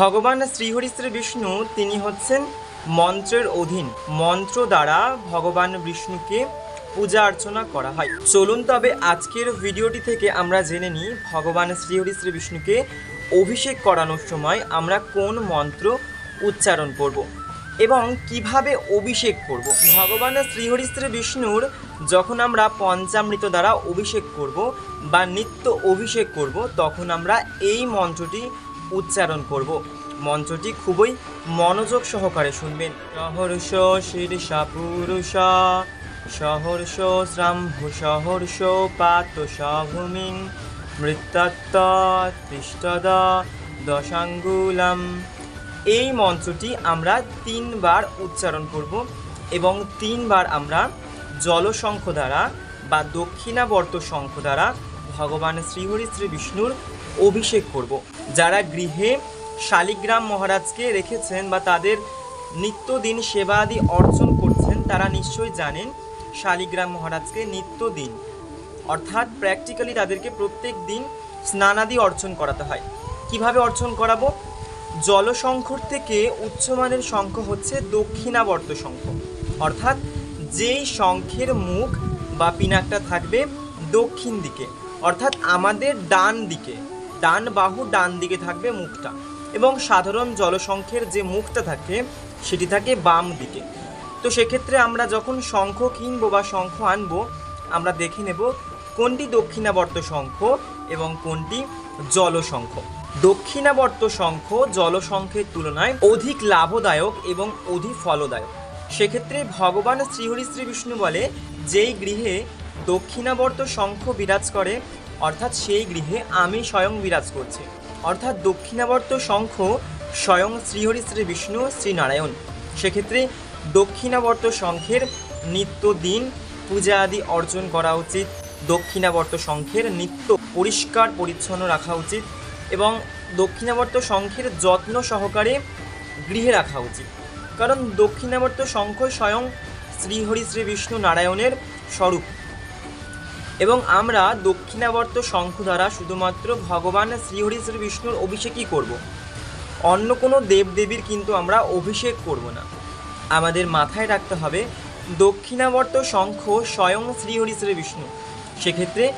ভগবান শ্রীহরি শ্রী বিষ্ণু, তিনি হচ্ছেন মন্ত্রের অধীন। মন্ত্র দ্বারা ভগবান বিষ্ণুকে পূজা অর্চনা করা হয়। চলুন তবে আজকের ভিডিওটি থেকে আমরা জেনে নিই ভগবান শ্রীহরি শ্রী বিষ্ণুকে অভিষেক করানোর সময় আমরা কোন মন্ত্র উচ্চারণ করব এবং কীভাবে অভিষেক করব। ভগবান শ্রীহরি শ্রী বিষ্ণুর যখন আমরা পঞ্চামৃত দ্বারা অভিষেক করব বা নিত্য অভিষেক করব, তখন আমরা এই মন্ত্রটি উচ্চারণ করব। মন্ত্রটি খুবই মনোযোগ সহকারে শুনবেন। সহর্ষ শীর্ষা পুরুষা সহর্ষ শ্রাম্ভ সহর্ষ পাত সভূমিং মৃত্যত্ত তিষ্ঠদ দশাঙ্গুলাম। এই মন্ত্রটি আমরা তিনবার উচ্চারণ করব এবং তিনবার আমরা জলশঙ্খ দ্বারা বা দক্ষিণাবর্ত শঙ্খ দ্বারা ভগবান শ্রীহরি শ্রী বিষ্ণুর অভিষেক করব। যারা গৃহে শালিগ্রাম মহারাজকে রেখেছেন বা তাদের নিত্যদিন সেবাদি অর্জন করছেন, তারা নিশ্চয়ই জানেন শালিগ্রাম মহারাজকে নিত্যদিন। অর্থাৎ প্র্যাকটিক্যালি তাদেরকে প্রত্যেক দিন স্নানাদি অর্জন করাতে হয়। কীভাবে অর্জন করাবো? জলশঙ্খর থেকে উচ্চমানের শঙ্খ হচ্ছে দক্ষিণাবর্ত শঙ্খ। অর্থাৎ যেই শঙ্খের মুখ বা পিনাকটা থাকবে দক্ষিণ দিকে। অর্থাৎ আমাদের ডান দিকে, ডান বাহু ডান দিকে থাকবে মুখটা এবং সাধারণ জলশঙ্খের যে মুখটা থাকে, সেটি থাকে বাম দিকে। তো সেক্ষেত্রে আমরা যখন শঙ্খ কিনবো বা শঙ্খ আনব, আমরা দেখে নেব কোনটি দক্ষিণাবর্ত শঙ্খ এবং কোনটি জলশঙ্খ দক্ষিণাবর্ত শঙ্খ জলশঙ্খের তুলনায় অধিক লাভদায়ক এবং অধিক ফলদায়ক। সেক্ষেত্রে ভগবান শ্রীহরি শ্রী বিষ্ণু বলে, যেই গৃহে দক্ষিণাবর্ত শঙ্খ বিরাজ করে, অর্থাৎ সেই গৃহে আমি স্বয়ং বিরাজ করছি। অর্থাৎ দক্ষিণাবর্ত শঙ্খ স্বয়ং শ্রীহরি শ্রী বিষ্ণু শ্রীনারায়ণ সেক্ষেত্রে দক্ষিণাবর্ত শঙ্খের নিত্যদিন পূজা আদি অর্জন করা উচিত। দক্ষিণাবর্ত শঙ্খের নিত্য পরিষ্কার পরিচ্ছন্ন রাখা উচিত এবং দক্ষিণাবর্ত শঙ্খের যত্ন সহকারে গৃহে রাখা উচিত। কারণ দক্ষিণাবর্ত শঙ্খ স্বয়ং শ্রীহরি শ্রী বিষ্ণু নারায়ণের স্বরূপ। এবং আমরা দক্ষিণাবর্ত শঙ্খ দ্বারা শুধুমাত্র ভগবান শ্রীহরি শ্রী বিষ্ণুর অভিষেকই করব। অন্য কোনো দেবদেবীর কিন্তু আমরা অভিষেক করব না। আমাদের মাথায় রাখতে হবে, দক্ষিণাবর্ত শঙ্খ স্বয়ং শ্রীহরি শ্রী বিষ্ণু। সেক্ষেত্রে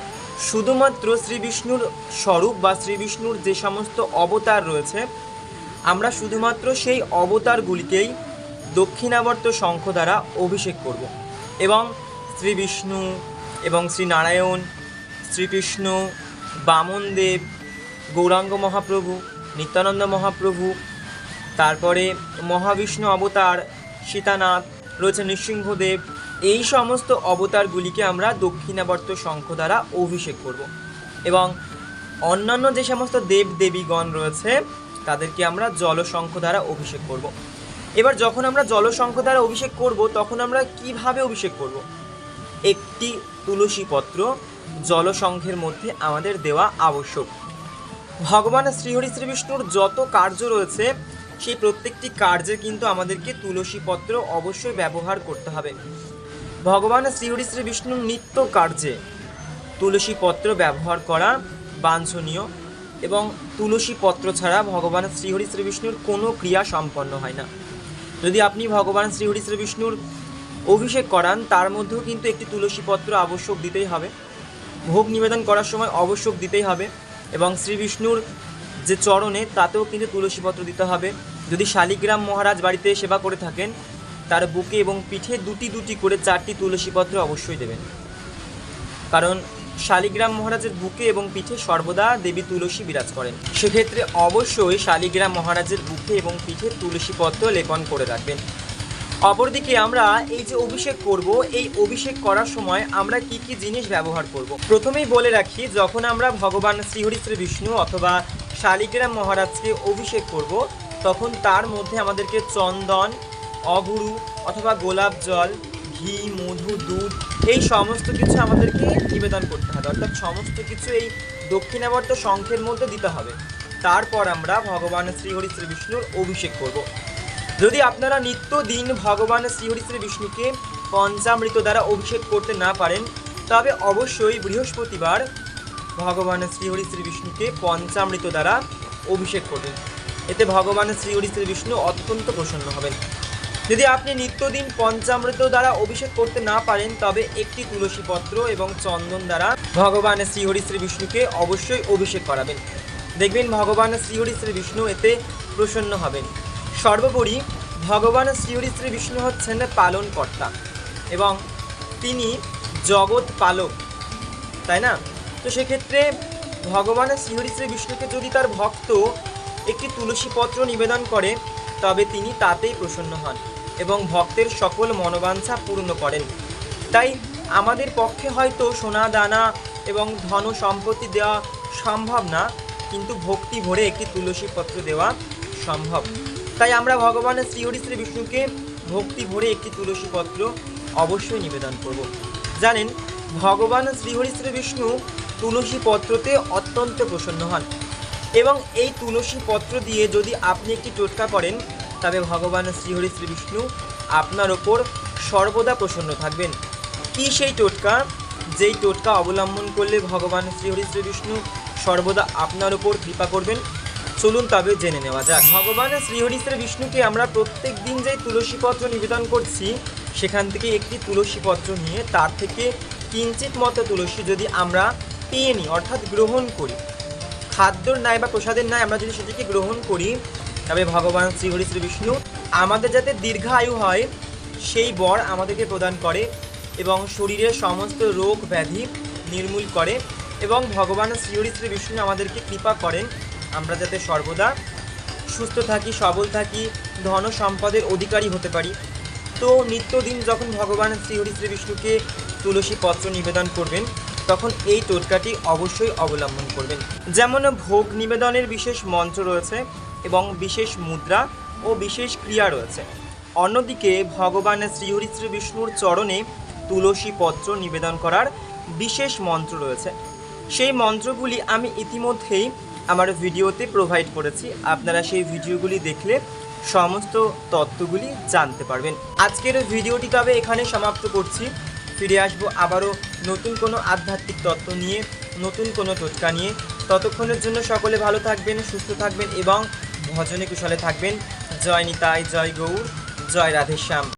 শুধুমাত্র শ্রী বিষ্ণুর স্বরূপ বা শ্রী বিষ্ণুর যে সমস্ত অবতার রয়েছে, আমরা শুধুমাত্র সেই অবতারগুলিকেই দক্ষিণাবর্ত শঙ্খ দ্বারা অভিষেক করব। এবং শ্রী বিষ্ণু এবং শ্রী নারায়ণ শ্রীকৃষ্ণ বামনদেব গৌরাঙ্গ মহাপ্রভু, নিত্যানন্দ মহাপ্রভু, তারপরে মহাবিষ্ণু অবতার, সীতানাথ, রয়েছে নৃসিংহদেব এই সমস্ত অবতারগুলিকে আমরা দক্ষিণাবর্ত শঙ্খ দ্বারা অভিষেক করব। এবং অন্যান্য যে সমস্ত দেব দেবীগণ রয়েছে, তাদেরকে আমরা জলশঙ্খ দ্বারা অভিষেক করব। এবার যখন আমরা জলশঙ্খ দ্বারা অভিষেক করব, তখন আমরা কীভাবে অভিষেক করব? একটি তুলসী পত্র জলশঙ্খের মধ্যে আমাদের দেওয়া আবশ্যক। ভগবান শ্রীহরি শ্রী বিষ্ণুর যত কার্য রয়েছে, সেই প্রত্যেকটি কার্যে কিন্তু আমাদেরকে তুলসী পত্র অবশ্যই ব্যবহার করতে হবে। ভগবান শ্রীহরি শ্রী বিষ্ণুর নিত্য কার্যে তুলসী পত্র ব্যবহার করা বাঞ্ছনীয় এবং তুলসী পত্র ছাড়া ভগবান শ্রীহরি শ্রী বিষ্ণুর কোনো ক্রিয়া সম্পন্ন হয় না। যদি আপনি ভগবান শ্রীহরি শ্রী বিষ্ণুর অভিষেক করান, তার মধ্যেও কিন্তু একটি তুলসী পত্র আবশ্যক দিতেই হবে। ভোগ নিবেদন করার সময় আবশ্যক দিতেই হবে এবং শ্রী বিষ্ণুর যে চরণে তাতেও কিন্তু তুলসী পত্র দিতে হবে। যদি শালিগ্রাম মহারাজ বাড়িতে সেবা করে থাকেন, তার বুকে এবং পিঠে দুটি দুটি করে চারটি তুলসী পত্র অবশ্যই দেবেন। কারণ শালিগ্রাম মহারাজের বুকে এবং পিঠে সর্বদা দেবী তুলসী বিরাজ করেন। সেক্ষেত্রে অবশ্যই শালিগ্রাম মহারাজের বুকে এবং পিঠে তুলসী পত্র লেপন করে রাখবেন। অপরদিকে আমরা এই যে অভিষেক করব, এই অভিষেক করার সময় আমরা কি কি জিনিস ব্যবহার করব? প্রথমেই বলে রাখি, যখন আমরা ভগবান শ্রীহরি শ্রী বিষ্ণু অথবা শালিগ্রাম মহারাজকে অভিষেক করব, তখন তার মধ্যে আমাদেরকে চন্দন, অগুরু অথবা গোলাপ জল, ঘি, মধু, দুধ, এই সমস্ত কিছু আমাদেরকে নিবেদন করতে হবে। অর্থাৎ সমস্ত কিছু এই দক্ষিণাবর্ত শঙ্খের মধ্যে দিতে হবে। তারপর আমরা ভগবান শ্রীহরি শ্রী বিষ্ণুর অভিষেক করব। যদি আপনারা নিত্য দিন ভগবান শ্রীহরি শ্রী বিষ্ণুকে পঞ্চামৃত দ্বারা অভিষেক করতে না পারেন, তবে অবশ্যই বৃহস্পতিবার ভগবান শ্রীহরি শ্রী বিষ্ণুকে পঞ্চামৃত দ্বারা অভিষেক করবেন। এতে ভগবান শ্রী হরি শ্রী বিষ্ণু অত্যন্ত প্রসন্ন হবেন। যদি আপনি নিত্যদিন পঞ্চামৃত দ্বারা অভিষেক করতে না পারেন, তবে একটি তুলসী পত্র এবং চন্দন দ্বারা ভগবান শ্রীহরি শ্রী বিষ্ণুকে অবশ্যই অভিষেক করাবেন। দেখবেন ভগবান শ্রীহরি শ্রী বিষ্ণু এতে প্রসন্ন হবেন। সর্বোপরি ভগবান শ্রীহরি শ্রী বিষ্ণু হচ্ছেন পালনকর্তা এবং তিনি জগৎ পালক, তাই না? তো সেক্ষেত্রে ভগবান শ্রীহরি শ্রী বিষ্ণুকে যদি তার ভক্ত একটি তুলসী পত্র নিবেদন করে, তবে তিনি তাতেই প্রসন্ন হন এবং ভক্তের সকল মনোবাঞ্ছা পূর্ণ করেন। তাই আমাদের পক্ষে হয়তো সোনা, দানা এবং ধন সম্পত্তি দেওয়া সম্ভব না, কিন্তু ভক্তি ভরে একটি তুলসী পত্র দেওয়া সম্ভব। তাই আমরা ভগবানের শ্রীহরি শ্রী বিষ্ণুকে ভক্তি ভরে একটি তুলসী পত্র অবশ্যই নিবেদন করব। জানেন, ভগবান শ্রীহরি শ্রী বিষ্ণু তুলসী পত্রতে অত্যন্ত প্রসন্ন হন এবং এই তুলসী পত্র দিয়ে যদি আপনি একটি টোটকা করেন, তবে ভগবান শ্রীহরি শ্রী বিষ্ণু আপনার ওপর সর্বদা প্রসন্ন থাকবেন। কি সেই টোটকা? যেই টোটকা অবলম্বন করলে ভগবান শ্রীহরি শ্রী বিষ্ণু সর্বদা আপনার ওপর কৃপা করবেন চলুন তবে জেনে নেওয়া যাক। ভগবান শ্রীহরি শ্রী বিষ্ণুকে আমরা প্রত্যেক দিন যে তুলসী পত্র নিবেদন করছি, সেখান থেকে একটি তুলসী পত্র নিয়ে তার থেকে কিঞ্চিত মতো তুলসী যদি আমরা পেয়ে নিই, অর্থাৎ গ্রহণ করি। খাদ্যর ন্যায় বা প্রসাদের ন্যায় আমরা যদি সেটিকে গ্রহণ করি, তবে ভগবান শ্রীহরি শ্রী বিষ্ণু আমাদের যাতে দীর্ঘায়ু হয়, সেই বর আমাদেরকে প্রদান করে এবং শরীরের সমস্ত রোগ ব্যাধি নির্মূল করে এবং ভগবান শ্রীহরি শ্রী বিষ্ণু আমাদেরকে কৃপা করেন আমরা যাতে সর্বদা সুস্থ থাকি, সবল থাকি, ধন সম্পদের অধিকারী হতে পারি। তো নিত্যদিন যখন ভগবান শ্রীহরি শ্রী বিষ্ণুকে তুলসী পত্র নিবেদন করবেন, তখন এই টোটকাটি অবশ্যই অবলম্বন করবেন। যেমন ভোগ নিবেদনের বিশেষ মন্ত্র রয়েছে এবং বিশেষ মুদ্রা ও বিশেষ ক্রিয়া রয়েছে। অন্যদিকে ভগবান শ্রীহরি শ্রী বিষ্ণুর চরণে তুলসী পত্র নিবেদন করার বিশেষ মন্ত্র রয়েছে। সেই মন্ত্রগুলি আমি ইতিমধ্যেই আমার ভিডিওতে প্রোভাইড করেছি। আপনারা সেই ভিডিওগুলি দেখলে সমস্ত তত্ত্বগুলি জানতে পারবেন। আজকের ভিডিওটি তবে এখানে সমাপ্ত করছি। ফিরে আসব আবারও নতুন কোনো আধ্যাত্মিক তত্ত্ব নিয়ে, নতুন কোনো টোটকা নিয়ে। ততক্ষণের জন্য সকলে ভালো থাকবেন, সুস্থ থাকবেন এবং ভজনে কুশলে থাকবেন। জয় নিতাই, জয় গৌর, জয় রাধেশ্যাম।